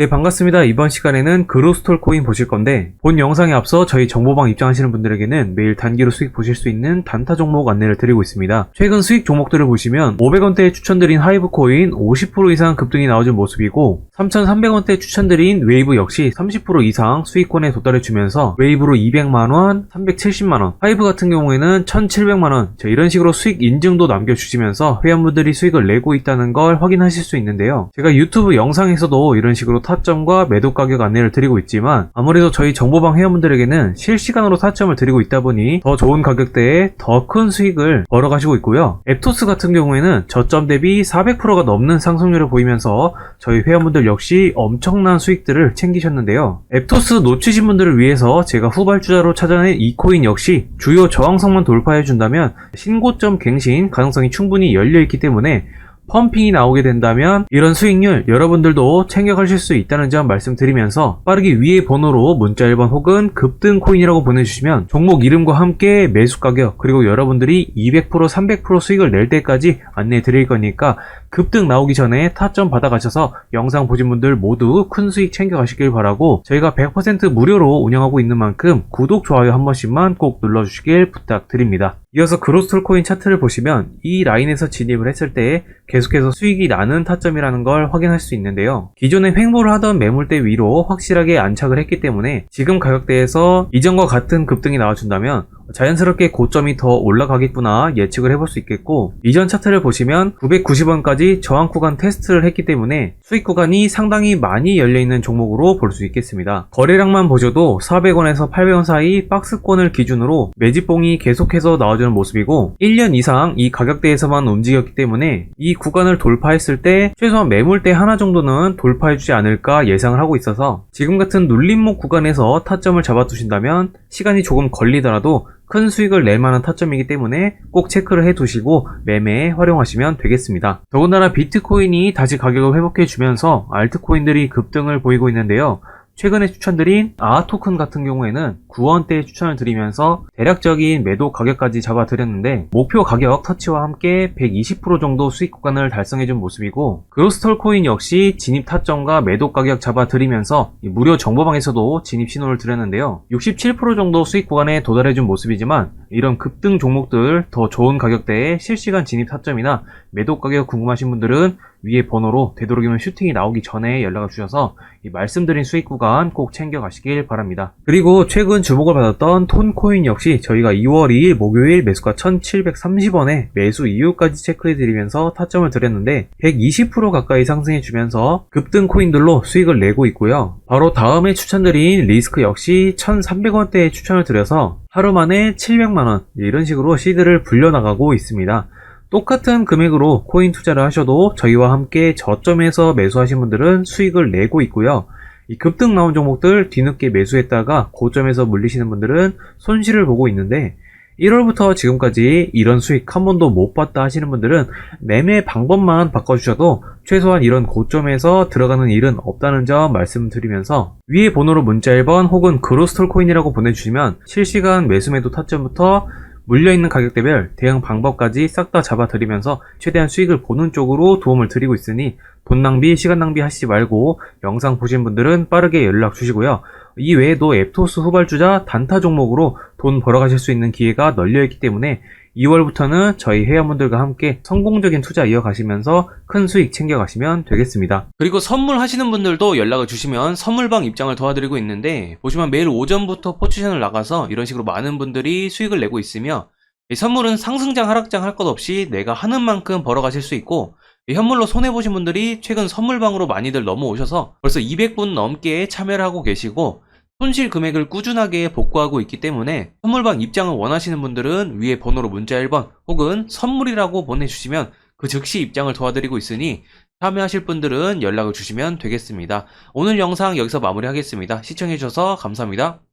네, 반갑습니다. 이번 시간에는 그로스톨 코인 보실 건데, 본 영상에 앞서 저희 정보방 입장하시는 분들에게는 매일 단기로 수익 보실 수 있는 단타 종목 안내를 드리고 있습니다. 최근 수익 종목들을 보시면 500원대에 추천드린 하이브 코인 50% 이상 급등이 나와준 모습이고, 3,300원대 추천드린 웨이브 역시 30% 이상 수익권에 도달해 주면서 웨이브로 200만원, 370만원, 하이브 같은 경우에는 1,700만원, 자, 이런 식으로 수익 인증도 남겨주시면서 회원분들이 수익을 내고 있다는 걸 확인하실 수 있는데요. 제가 유튜브 영상에서도 이런 식으로 타점과 매도 가격 안내를 드리고 있지만 아무래도 저희 정보방 회원분들에게는 실시간으로 타점을 드리고 있다 보니 더 좋은 가격대에 더 큰 수익을 벌어가시고 있고요. 앱토스 같은 경우에는 저점 대비 400%가 넘는 상승률을 보이면서 저희 회원분들 역시 엄청난 수익들을 챙기셨는데요. 앱토스 놓치신 분들을 위해서 제가 후발주자로 찾아낸 이 코인 역시 주요 저항성만 돌파해준다면 신고점 갱신 가능성이 충분히 열려있기 때문에 펌핑이 나오게 된다면 이런 수익률 여러분들도 챙겨가실 수 있다는 점 말씀드리면서 빠르게 위의 번호로 문자 1번 혹은 급등 코인이라고 보내주시면 종목 이름과 함께 매수 가격 그리고 여러분들이 200% 300% 수익을 낼 때까지 안내해 드릴 거니까 급등 나오기 전에 타점 받아가셔서 영상 보신 분들 모두 큰 수익 챙겨가시길 바라고 저희가 100% 무료로 운영하고 있는 만큼 구독, 좋아요 한 번씩만 꼭 눌러주시길 부탁드립니다. 이어서 그로스 톨 코인 차트를 보시면 이 라인에서 진입을 했을 때 계속해서 수익이 나는 타점이라는 걸 확인할 수 있는데요. 기존에 횡보를 하던 매물대 위로 확실하게 안착을 했기 때문에 지금 가격대에서 이전과 같은 급등이 나와준다면 자연스럽게 고점이 더 올라가겠구나 예측을 해볼 수 있겠고 이전 차트를 보시면 990원까지 저항 구간 테스트를 했기 때문에 수익 구간이 상당히 많이 열려있는 종목으로 볼 수 있겠습니다. 거래량만 보셔도 400원에서 800원 사이 박스권을 기준으로 매집봉이 계속해서 나와주는 모습이고 1년 이상 이 가격대에서만 움직였기 때문에 이 구간을 돌파했을 때 최소한 매물대 하나 정도는 돌파해주지 않을까 예상을 하고 있어서 지금 같은 눌림목 구간에서 타점을 잡아두신다면 시간이 조금 걸리더라도 큰 수익을 낼 만한 타점이기 때문에 꼭 체크를 해 두시고 매매에 활용하시면 되겠습니다. 더군다나 비트코인이 다시 가격을 회복해 주면서 알트코인들이 급등을 보이고 있는데요. 최근에 추천드린 아토큰 같은 경우에는 9원대에 추천을 드리면서 대략적인 매도 가격까지 잡아드렸는데 목표 가격 터치와 함께 120% 정도 수익 구간을 달성해준 모습이고 그로스톨 코인 역시 진입 타점과 매도 가격 잡아드리면서 이 무료 정보방에서도 진입 신호를 드렸는데요. 67% 정도 수익 구간에 도달해준 모습이지만 이런 급등 종목들 더 좋은 가격대에 실시간 진입 타점이나 매도 가격 궁금하신 분들은 위에 번호로 되도록이면 슈팅이 나오기 전에 연락을 주셔서 이 말씀드린 수익 구간 꼭 챙겨가시길 바랍니다. 그리고 최근 주목을 받았던 톤코인 역시 저희가 2월 2일 목요일 매수가 1730원에 매수 이유까지 체크해드리면서 타점을 드렸는데 120% 가까이 상승해주면서 급등 코인들로 수익을 내고 있고요. 바로 다음에 추천드린 리스크 역시 1300원대에 추천을 드려서 하루 만에 700만원 이런 식으로 시드를 불려나가고 있습니다. 똑같은 금액으로 코인 투자를 하셔도 저희와 함께 저점에서 매수하신 분들은 수익을 내고 있고요. 이 급등 나온 종목들 뒤늦게 매수했다가 고점에서 물리시는 분들은 손실을 보고 있는데 1월부터 지금까지 이런 수익 한 번도 못 봤다 하시는 분들은 매매 방법만 바꿔주셔도 최소한 이런 고점에서 들어가는 일은 없다는 점 말씀드리면서 위에 번호로 문자 1번 혹은 그로스톨 코인이라고 보내주시면 실시간 매수 매도 타점부터 물려있는 가격대별 대응 방법까지 싹 다 잡아드리면서 최대한 수익을 보는 쪽으로 도움을 드리고 있으니 돈 낭비, 시간 낭비 하시지 말고 영상 보신 분들은 빠르게 연락 주시고요. 이 외에도 앱토스 후발주자 단타 종목으로 돈 벌어가실 수 있는 기회가 널려있기 때문에 2월부터는 저희 회원분들과 함께 성공적인 투자 이어가시면서 큰 수익 챙겨가시면 되겠습니다. 그리고 선물하시는 분들도 연락을 주시면 선물방 입장을 도와드리고 있는데 보시면 매일 오전부터 포지션을 나가서 이런 식으로 많은 분들이 수익을 내고 있으며 이 선물은 상승장 하락장 할 것 없이 내가 하는 만큼 벌어가실 수 있고 이 현물로 손해보신 분들이 최근 선물방으로 많이들 넘어오셔서 벌써 200분 넘게 참여를 하고 계시고 손실 금액을 꾸준하게 복구하고 있기 때문에 선물방 입장을 원하시는 분들은 위에 번호로 문자 1번 혹은 선물이라고 보내주시면 그 즉시 입장을 도와드리고 있으니 참여하실 분들은 연락을 주시면 되겠습니다. 오늘 영상 여기서 마무리하겠습니다. 시청해주셔서 감사합니다.